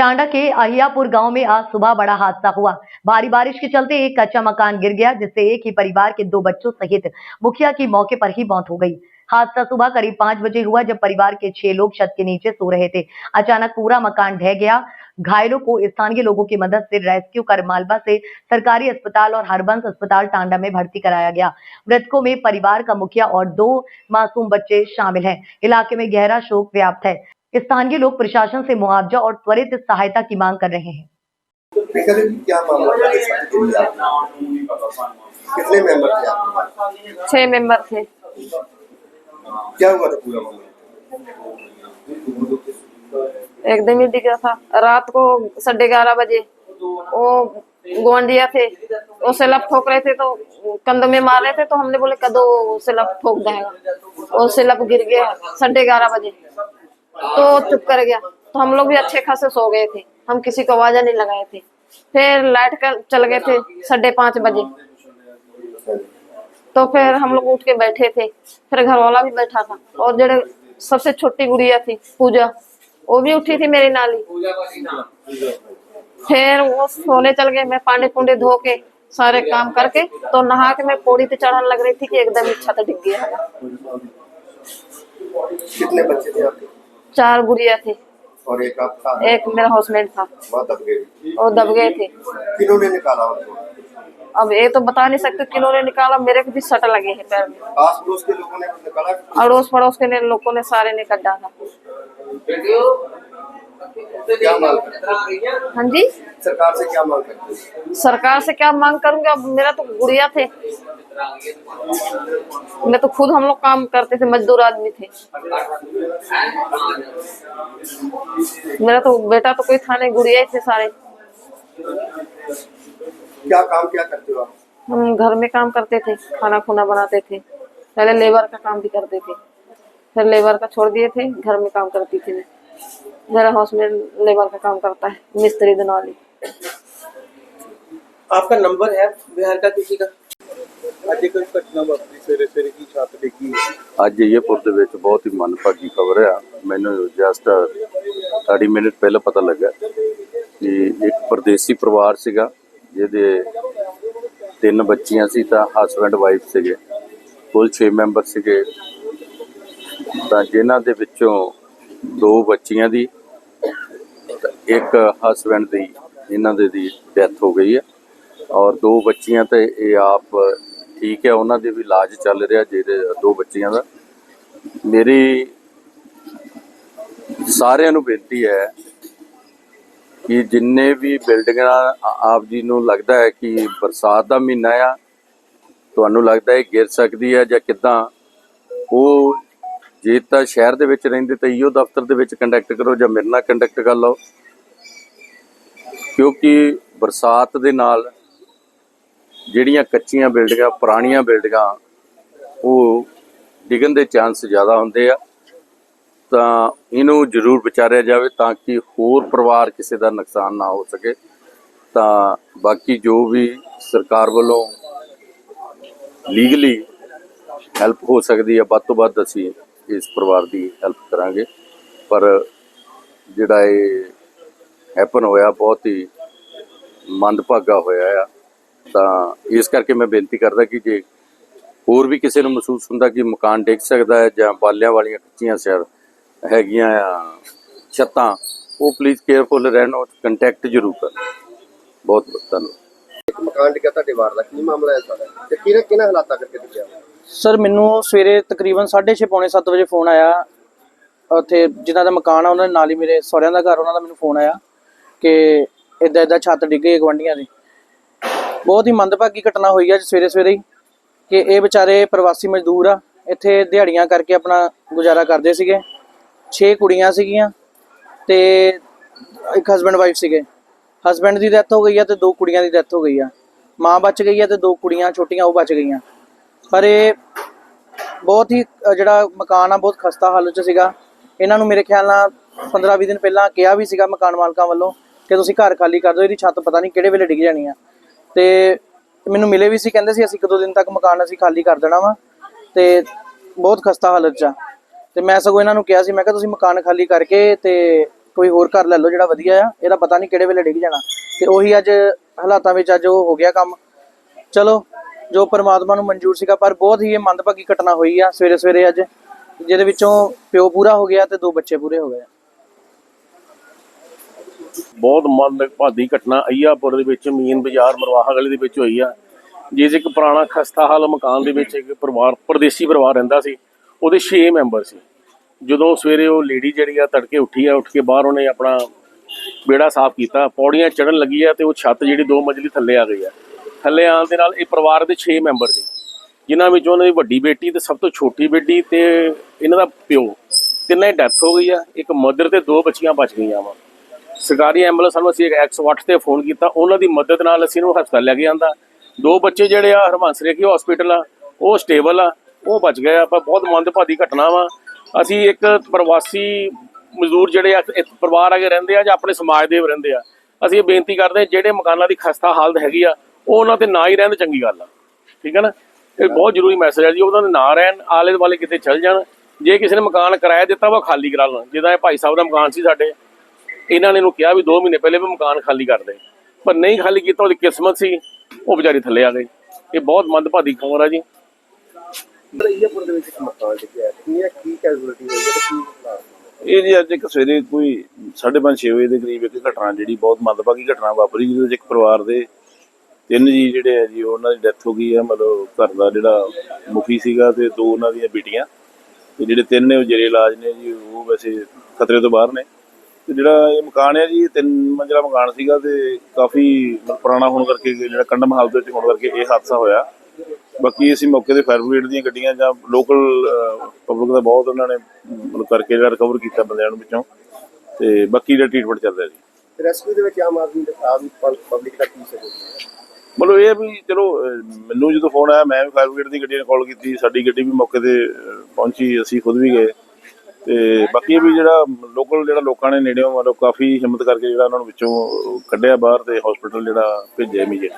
टांडा के अहियापुर गाँव में आज सुबह बड़ा हादसा हुआ। भारी बारिश के चलते एक कच्चा मकान गिर गया, जिससे एक ही परिवार के दो बच्चों सहित मुखिया की मौके पर ही मौत हो गई। हादसा सुबह करीब पाँच बजे हुआ, जब परिवार के छह लोग छत के नीचे सो रहे थे। अचानक पूरा मकान ढह गया। घायलों को स्थानीय लोगों की मदद से रेस्क्यू कर मालवा से सरकारी अस्पताल और हरबंस अस्पताल टांडा में भर्ती कराया गया। मृतकों में परिवार का मुखिया और दो मासूम बच्चे शामिल हैं। इलाके में गहरा शोक व्याप्त है। स्थानीय लोग प्रशासन से मुआवजा और त्वरित सहायता की मांग कर रहे हैं। आपका? कितने मेंबर थे छह मेंबर थे। क्या हुआ था पूरा मामला? एकदम ही दिखा था। रात को साढ़े ग्यारह बजे वो गुआंढिया थे वो सिलप ठोक रहे थे तो कंध में मार रहे थे तो हमने बोले कदो सिलप ठोक देगा। वो सिलप गिर गया साढ़े ग्यारह बजे। तो चुप कर गया। तो हम लोग भी अच्छे खासे सो गए थे। हम किसी को आवाजा नहीं लगाए थे। फिर लाइट का चल गए थे साढ़े पाँच बजे। तो फिर हम लोग उठ के बैठे थे। फिर घर वाला भी बैठा था। और जड़े सबसे छोटी गुड़िया थी, पूजा, वो भी उठी थी मेरी नाली। फिर वो सोने चल गए। मैं पांडे पुंडे धो के सारे काम करके तो नहा के मैं पौड़ी पे चढ़ाने लग रही थी कि एकदम ही छत डिग गया। कितने बच्चे थे आपके? चार गुड़िया थे। और एक आपका एक मेरा हाउसमेट था। वहाँ दब गए। वो दब गए थे। किन्होंने निकाला अब ये तो बता नहीं सकते किन्होंने निकाला मेरे को भी सट लगे हैं पैर। में आस पड़ोस के लोगों ने निकाला? अड़ोस पड़ोस के लोगों ने सारे ने कड्डा था क्या मांग हाँ? जी? सरकार से क्या मांग करते सरकार से क्या मांग करूँगा? अब मेरा तो गुड़िया थे। मैं तो खुद हम लोग काम करते थे मजदूर आदमी थे। मेरा तो बेटा तो कोई था नहीं गुड़िया थे सारे। क्या काम क्या करते हो आप? हम घर में काम करते थे खाना खुना बनाते थे। पहले लेबर का काम भी करते थे। फिर लेबर का छोड़ दिए थे घर में काम करती थी मैं। मेरा हाउस में लेबर का काम करता है मिस्त्री दिनवाली आपका नंबर है बिहार का किसी का? ਅੱਜ ਇੱਕ ਘਟਨਾ ਵਾਪਰੀ, ਸਵੇਰੇ ਸਵੇਰੇ ਕੀ ਛੱਤ ਡਿੱਗੀ? ਅੱਜ ਅਯਪੁਰ ਦੇ ਵਿੱਚ ਬਹੁਤ ਹੀ ਮੰਦਭਾਗੀ ਖਬਰ ਆ। ਮੈਨੂੰ ਜਸਟ 30 ਮਿੰਟ ਪਹਿਲਾਂ ਪਤਾ ਲੱਗਾ ਕਿ ਇੱਕ ਪਰਦੇਸੀ ਪਰਿਵਾਰ ਸੀਗਾ ਜਿਹਦੇ ਤਿੰਨ ਬੱਚੀਆਂ ਸੀ ਤਾਂ ਹਸਬੰਡ ਵਾਈਫ ਸੀਗੇ ਕੁੱਲ 6 ਮੈਂਬਰ ਸੀਗੇ ਤਾਂ ਜਿਨ੍ਹਾਂ ਦੇ ਵਿੱਚੋਂ ਦੋ ਬੱਚੀਆਂ ਦੀ ਇੱਕ ਹਸਬੰਡ ਦੀ ਇਹਨਾਂ ਦੇ ਦੀ ਡੈਥ ਹੋ ਗਈ ਹੈ ਔਰ ਦੋ ਬੱਚੀਆਂ ਤੇ ਇਹ ਆਪ ਠੀਕ ਹੈ, ਉਹਨਾਂ ਦੇ ਵੀ ਇਲਾਜ ਚੱਲ ਰਿਹਾ ਜਿਹੜੇ ਦੋ ਬੱਚਿਆਂ ਦਾ। ਮੇਰੀ ਸਾਰਿਆਂ ਨੂੰ ਬੇਨਤੀ ਹੈ ਕਿ ਜਿੰਨੇ ਵੀ ਬਿਲਡਿੰਗਾਂ ਆਪ ਜੀ ਨੂੰ ਲੱਗਦਾ ਹੈ ਕਿ ਬਰਸਾਤ ਦਾ ਮਹੀਨਾ ਆ, ਤੁਹਾਨੂੰ ਲੱਗਦਾ ਹੈ ਗਿਰ ਸਕਦੀ ਹੈ ਜਾਂ ਕਿਦਾਂ, ਉਹ ਜੇ ਤਾਂ ਸ਼ਹਿਰ ਦੇ ਵਿੱਚ ਰਹਿੰਦੇ ਤਾਂ ਈਓ ਦਫ਼ਤਰ ਦੇ ਵਿੱਚ ਕੰਟੈਕਟ ਕਰੋ ਜਾਂ ਮੇਰੇ ਨਾਲ ਕੰਟੈਕਟ ਕਰ ਲਓ। ਕਿਉਂਕਿ ਬਰਸਾਤ ਦੇ ਨਾਲ ਜਿਹੜੀਆਂ ਕੱਚੀਆਂ ਬਿਲਡਿੰਗਾਂ, ਪੁਰਾਣੀਆਂ ਬਿਲਡਿੰਗਾਂ, ਉਹ ਡਿੱਗਣ ਦੇ ਚਾਂਸ ਜ਼ਿਆਦਾ ਹੁੰਦੇ ਆ। ਤਾਂ ਇਹਨੂੰ ਜ਼ਰੂਰ ਵਿਚਾਰਿਆ ਜਾਵੇ ਤਾਂ ਕਿ ਹੋਰ ਪਰਿਵਾਰ ਕਿਸੇ ਦਾ ਨੁਕਸਾਨ ਨਾ ਹੋ ਸਕੇ। ਤਾਂ ਬਾਕੀ ਜੋ ਵੀ ਸਰਕਾਰ ਵੱਲੋਂ ਲੀਗਲੀ ਹੈਲਪ ਹੋ ਸਕਦੀ ਹੈ ਵੱਧ ਤੋਂ ਵੱਧ ਅਸੀਂ ਇਸ ਪਰਿਵਾਰ ਦੀ ਹੈਲਪ ਕਰਾਂਗੇ। ਪਰ ਜਿਹੜਾ ਇਹ ਹੈਪਨ ਹੋਇਆ ਬਹੁਤ ਹੀ ਮੰਦਭਾਗਾ ਹੋਇਆ ਆ। ਤਾਂ ਇਸ ਕਰਕੇ ਮੈਂ ਬੇਨਤੀ ਕਰਦਾ ਕਿ ਜੇ ਹੋਰ ਵੀ ਕਿਸੇ ਨੂੰ ਮਹਿਸੂਸ ਹੁੰਦਾ ਕਿ ਮਕਾਨ ਡਿੱਗ ਸਕਦਾ ਹੈ ਜਾਂ ਬਾਲਿਆਂ ਵਾਲੀਆਂ ਕੱਚੀਆਂ ਸ਼ਹਿਰ ਹੈਗੀਆਂ ਆ ਛੱਤਾਂ ਉਹ ਪਲੀਜ਼ ਕੇਅਰਫੁਲ ਰਹਿਣ ਔਰ ਕੰਟੈਕਟ ਜ਼ਰੂਰ ਕਰਨ। ਬਹੁਤ ਬਹੁਤ ਧੰਨਵਾਦ। ਇੱਕ ਮਕਾਨ ਡਿੱਗਾ ਤੁਹਾਡੇ ਵਾਰ ਦਾ ਕੀ ਮਾਮਲਾ ਹੈ ਸਾਰਾ ਤੇ ਕਿਹਨਾਂ ਕਿਹਨਾਂ ਹਾਲਾਤਾਂ ਕਰਕੇ ਡਿੱਗਿਆ? ਸਰ ਮੈਨੂੰ ਸਵੇਰੇ ਤਕਰੀਬਨ 6:30 ਪੌਣੇ 7 ਵਜੇ ਫੋਨ ਆਇਆ। ਉੱਥੇ ਜਿਨ੍ਹਾਂ ਦਾ ਮਕਾਨ ਆ ਉਹਨਾਂ ਦੇ ਨਾਲ ਹੀ ਮੇਰੇ ਸਹੁਰਿਆਂ ਦਾ ਘਰ ਉਹਨਾਂ ਦਾ ਮੈਨੂੰ ਫੋਨ ਆਇਆ ਕਿ ਇਦਾਂ ਇਦਾਂ ਛੱਤ ਡਿੱਗ ਗਈ ਗਵੰਡੀਆਂ ਦੀ। ਬਹੁਤ ਹੀ ਮੰਦਭਾਗੀ ਘਟਨਾ ਹੋਈ ਹੈ ਅੱਜ ਸਵੇਰੇ ਸਵੇਰੇ ਹੀ, ਕਿ ਇਹ ਵਿਚਾਰੇ ਪ੍ਰਵਾਸੀ ਮਜ਼ਦੂਰ ਆ, ਇੱਥੇ ਦਿਹਾੜੀਆਂ ਕਰਕੇ ਆਪਣਾ ਗੁਜ਼ਾਰਾ ਕਰਦੇ ਸੀਗੇ। 6 ਕੁੜੀਆਂ ਸੀਗੀਆਂ ਤੇ ਇੱਕ ਹਸਬੰਡ ਵਾਈਫ ਸੀਗੇ। ਹਸਬੰਡ ਦੀ ਡੈਥ ਹੋ ਗਈ ਆ ਤੇ ਦੋ ਕੁੜੀਆਂ ਦੀ ਡੈਥ ਹੋ ਗਈ ਆ। ਮਾਂ ਬਚ ਗਈ ਆ ਤੇ ਦੋ ਕੁੜੀਆਂ, ਛੋਟੀਆਂ ਉਹ ਬਚ ਗਈਆਂ। ਪਰ ਇਹ ਬਹੁਤ ਹੀ ਜਿਹੜਾ ਮਕਾਨ ਆ, ਬਹੁਤ ਖਸਤਾ ਹਾਲਤ 'ਚ ਸੀਗਾ। ਇਹਨਾਂ ਨੂੰ ਮੇਰੇ ਖਿਆਲ ਨਾਲ 15-20 ਦਿਨ ਪਹਿਲਾਂ ਕਿਹਾ ਵੀ ਸੀਗਾ ਮਕਾਨ ਮਾਲਕਾਂ ਵੱਲੋਂ ਕਿ ਤੁਸੀਂ ਘਰ ਖਾਲੀ ਕਰ ਦਿਓ, ਇਹਦੀ ਛੱਤ ਪਤਾ ਨਹੀਂ ਕਿਹੜੇ ਵੇਲੇ ਡਿੱਗ ਜਾਣੀ ਆ। ਤੇ ਮੈਨੂੰ ਮਿਲੇ ਵੀ ਸੀ, ਕਹਿੰਦੇ ਸੀ, ਅਸੀਂ ਇੱਕ ਦੋ ਦਿਨ ਤੱਕ ਮਕਾਨ ਅਸੀਂ ਖਾਲੀ ਕਰ ਦੇਣਾ ਵਾ ਤੇ ਬਹੁਤ ਖਸਤਾ ਹਾਲਤ 'ਚ ਆ। ਤੇ ਮੈਂ ਸਗੋਂ ਇਹਨਾਂ ਨੂੰ ਕਿਹਾ ਸੀ, ਮੈਂ ਕਿਹਾ ਤੁਸੀਂ ਮਕਾਨ ਖਾਲੀ ਕਰਕੇ ਤੇ ਕੋਈ ਹੋਰ ਘਰ ਲੈ ਲਓ ਜਿਹੜਾ ਵਧੀਆ ਆ, ਇਹਦਾ ਪਤਾ ਨਹੀਂ ਕਿਹੜੇ ਵੇਲੇ ਡਿੱਗ ਜਾਣਾ। ਤੇ ਉਹੀ ਅੱਜ ਹਾਲਾਤਾਂ ਵਿੱਚ ਅੱਜ ਉਹ ਹੋ ਗਿਆ ਕੰਮ। ਚਲੋ, ਜੋ ਪਰਮਾਤਮਾ ਨੂੰ ਮਨਜ਼ੂਰ ਸੀਗਾ, ਪਰ ਬਹੁਤ ਹੀ ਇਹ ਮੰਦਭਾਗੀ ਘਟਨਾ ਹੋਈ ਆ ਸਵੇਰੇ ਸਵੇਰੇ ਅੱਜ, ਜਿਹਦੇ ਵਿੱਚੋਂ ਪਿਓ ਪੂਰਾ ਹੋ ਗਿਆ ਤੇ ਦੋ ਬੱਚੇ ਪੂਰੇ ਹੋ ਗਏ ਬਹੁਤ ਮੰਦਭਾਗੀ ਘਟਨਾ ਅਈਆਪੁਰ ਦੇ ਵਿੱਚ, ਮੀਨ ਬਾਜ਼ਾਰ ਮਰਵਾਹਾ ਗਲੀ ਦੇ ਵਿੱਚ ਹੋਈ ਆ। ਜਿਸ ਇੱਕ ਪੁਰਾਣਾ ਖਸਤਾ ਹਾਲ ਮਕਾਨ ਦੇ ਵਿੱਚ ਇੱਕ ਪਰਿਵਾਰ, ਪਰਦੇਸੀ ਪਰਿਵਾਰ ਰਹਿੰਦਾ ਸੀ। ਉਹਦੇ 6 ਮੈਂਬਰ ਸੀ। ਜਦੋਂ ਸਵੇਰੇ ਉਹ ਲੇਡੀ ਜਿਹੜੀ ਆ ਤੜਕੇ ਉੱਠੀ ਆ, ਉੱਠ ਕੇ ਬਾਹਰ ਉਹਨੇ ਆਪਣਾ ਵਿਹੜਾ ਸਾਫ਼ ਕੀਤਾ, ਪੌੜੀਆਂ ਚੜਨ ਲੱਗੀ ਆ ਤੇ ਉਹ ਛੱਤ ਜਿਹੜੀ ਦੋ ਮੰਜ਼ਲੀ ਥੱਲੇ ਆ ਗਈ ਆ। ਥੱਲੇ ਆਉਣ ਦੇ ਨਾਲ ਇਹ ਪਰਿਵਾਰ ਦੇ 6 ਮੈਂਬਰ ਸੀ। ਜਿਨ੍ਹਾਂ ਵਿੱਚ ਉਹਨਾਂ ਦੀ ਵੱਡੀ ਬੇਟੀ ਤੇ ਸਭ ਤੋਂ ਛੋਟੀ ਬੇਟੀ ਤੇ ਇਹਨਾਂ ਦਾ ਪਿਓ। ਤਿੰਨਾਂ ਦੀ ਡੈਥ ਹੋ ਗਈ ਆ। ਇੱਕ ਮਦਰ ਤੇ ਦੋ ਬੱਚੀਆਂ ਬਚ ਗਈਆਂ ਵਾ। ਸਰਕਾਰੀ ਐਂਬੂਲੈਂਸ ਨੂੰ ਅਸੀਂ 108 ਤੇ ਫੋਨ ਕੀਤਾ, ਉਹਨਾਂ ਦੀ ਮਦਦ ਨਾਲ ਅਸੀਂ ਇਹਨੂੰ ਹਸਪਤਾਲ ਲੈ ਕੇ ਆਂਦਾ। ਦੋ ਬੱਚੇ ਜਿਹੜੇ ਆ ਹਰਵੰਸ ਕੀ ਹਸਪੀਟਲ ਆ, ਉਹ ਸਟੇਬਲ ਆ, ਉਹ ਬਚ ਗਏ ਆ। ਪਰ ਬਹੁਤ ਮੰਦਭਾਗੀ ਘਟਨਾ ਵਾ। ਅਸੀਂ ਇੱਕ ਪ੍ਰਵਾਸੀ ਮਜ਼ਦੂਰ ਜਿਹੜੇ ਆ, ਇੱਕ ਪਰਿਵਾਰ ਆਗੇ ਰਹਿੰਦੇ ਆ ਜਾਂ ਆਪਣੇ ਸਮਾਜ ਦੇ ਰਹਿੰਦੇ ਆ, ਅਸੀਂ ਇਹ ਬੇਨਤੀ ਕਰਦੇ ਹਾਂ ਜਿਹੜੇ ਮਕਾਨਾਂ ਦੀ ਖਸਤਾ ਹਾਲਤ ਹੈਗੀ ਆ, ਉਹ ਉਹਨਾਂ ਤੇ ਨਾ ਹੀ ਰਹਿਣ, ਚੰਗੀ ਗੱਲ ਆ। ਠੀਕ ਹੈ ਨਾ? ਇਹ ਬਹੁਤ ਜ਼ਰੂਰੀ ਮੈਸੇਜ ਹੈ ਜੀ, ਉਹਨਾਂ ਦੇ ਨਾ ਰਹਿਣ ਆਲੇ ਦੁਆਲੇ ਕਿਤੇ ਚਲ ਜਾਣ। ਜੇ ਕਿਸੇ ਨੇ ਮਕਾਨ ਕਿਰਾਇਆ ਦਿੱਤਾ ਵਾ ਖਾਲੀ ਕਰਾ ਲੈਣ। ਜਿੱਦਾਂ ਇਹ ਭਾਈ ਸਾਹਿਬ ਦਾ ਮਕਾਨ ਸੀ ਸਾਡੇ ਇਹਨਾਂ ਨੇ ਇਹਨੂੰ ਕਿਹਾ ਵੀ 2 ਮਹੀਨੇ ਪਹਿਲੇ ਵੀ ਮਕਾਨ ਖਾਲੀ ਕਰ ਦੇ। ਪਰ ਨਹੀਂ ਖਾਲੀ ਕੀਤਾ ਉਹਦੀ ਕਿਸਮਤ ਸੀ ਉਹ ਵਿਚਾਰੀ ਥੱਲੇ ਆ ਗਈ। ਇਹ ਬਹੁਤ ਮੰਦਭਾਗੀ ਖਬਰ ਆ ਜੀ। ਰਈਆਪੁਰ ਦੇ ਵਿੱਚ ਇੱਕ ਮਕਾਨ ਡਿੱਗਿਆ ਕਿੰਨੀ ਕੀ ਕੈਜੂਅਲਟੀ ਹੋਈ ਹੈ ਤੇ ਕੀ ਹਾਲਾਤ ਨੇ? ਇਹ ਜੀ ਅੱਜ ਇੱਕ ਸਵੇਰੇ ਕੋਈ 5:30 6 ਵਜੇ ਦੇ ਕਰੀਬ ਇੱਕ ਘਟਨਾ ਜਿਹੜੀ ਬਹੁਤ ਮੰਦਭਾਗੀ ਘਟਨਾ ਵਾਪਰੀ ਜਿਹਦੇ ਵਿੱਚ ਇੱਕ ਪਰਿਵਾਰ ਦੇ ਤਿੰਨ ਜੀ ਜਿਹੜੇ ਆ ਜੀ ਉਹਨਾਂ ਦੀ ਡੈਥ ਹੋ ਗਈ ਹੈ ਮਤਲਬ ਘਰ ਦਾ ਜਿਹੜਾ ਮੁਖੀ ਸੀਗਾ ਤੇ ਦੋ ਉਹਨਾਂ ਦੀਆਂ ਬੇਟੀਆਂ। ਤੇ ਜਿਹੜੇ ਤਿੰਨ ਨੇ ਉਹ ਜੇਰੇ ਇਲਾਜ ਨੇ ਜੀ ਉਹ ਵੈਸੇ ਖਤਰੇ ਤੋਂ ਬਾਹਰ ਨੇ। ਤੇ ਜਿਹੜਾ ਇਹ ਮਕਾਨ ਹੈ ਜੀ ਤਿੰਨ ਮੰਜ਼ਿਲਾ ਮਕਾਨ ਸੀਗਾ ਤੇ ਕਾਫੀ ਪੁਰਾਣਾ ਹੋਣ ਕਰਕੇ ਜਿਹੜਾ ਕੰਡਮ ਹਾਲਤ ਵਿੱਚ ਹੋਣ ਕਰਕੇ ਇਹ ਹਾਦਸਾ ਹੋਇਆ। ਬਾਕੀ ਅਸੀਂ ਮੌਕੇ ਤੇ ਫਾਇਰ ਬ੍ਰਿਗੇਡ ਦੀਆਂ ਗੱਡੀਆਂ ਜਾਂ ਲੋਕਲ ਪਬਲਿਕ ਦਾ ਬਹੁਤ ਉਹਨਾਂ ਨੇ ਮਤਲਬ ਕਰਕੇ ਜਿਹੜਾ ਰਿਕਵਰ ਕੀਤਾ ਬੰਦਿਆਂ ਨੂੰ ਵਿੱਚੋਂ। ਤੇ ਬਾਕੀ ਜਿਹੜਾ ਟ੍ਰੀਟਮੈਂਟ ਚੱਲ ਰਿਹਾ ਜੀ। ਰੈਸਕਿਊ ਦੇ ਵਿੱਚ ਆਮ ਆਦਮੀ ਦਾ ਆਮ ਪਬਲਿਕ ਦਾ ਕੀ ਸਹਿਯੋਗ ਮਤਲਬ ਇਹ ਵੀ ਚਲੋ ਮੈਨੂੰ ਜਦੋਂ ਫੋਨ ਆਇਆ ਮੈਂ ਵੀ ਫਾਇਰ ਬ੍ਰਿਗੇਡ ਦੀ ਗੱਡੀ ਨਾਲ ਕਾਲ ਕੀਤੀ ਸਾਡੀ ਗੱਡੀ ਵੀ ਮੌਕੇ ਤੇ ਪਹੁੰਚੀ ਅਸੀਂ ਖੁਦ ਵੀ ਗਏ। ਤੇ ਬਾਕੀ ਇਹ ਵੀ ਜਿਹੜਾ ਲੋਕਲ ਜਿਹੜਾ ਲੋਕਾਂ ਨੇ ਨੇੜਿਓਂ ਮਤਲਬ ਕਾਫੀ ਹਿੰਮਤ ਕਰਕੇ ਜਿਹੜਾ ਉਹਨਾਂ ਨੂੰ ਵਿੱਚੋਂ ਕੱਢਿਆ ਬਾਹਰ ਤੇ ਹਸਪੀਟਲ ਜਿਹੜਾ ਭੇਜਿਆ ਇਮੀਡੀਏਟ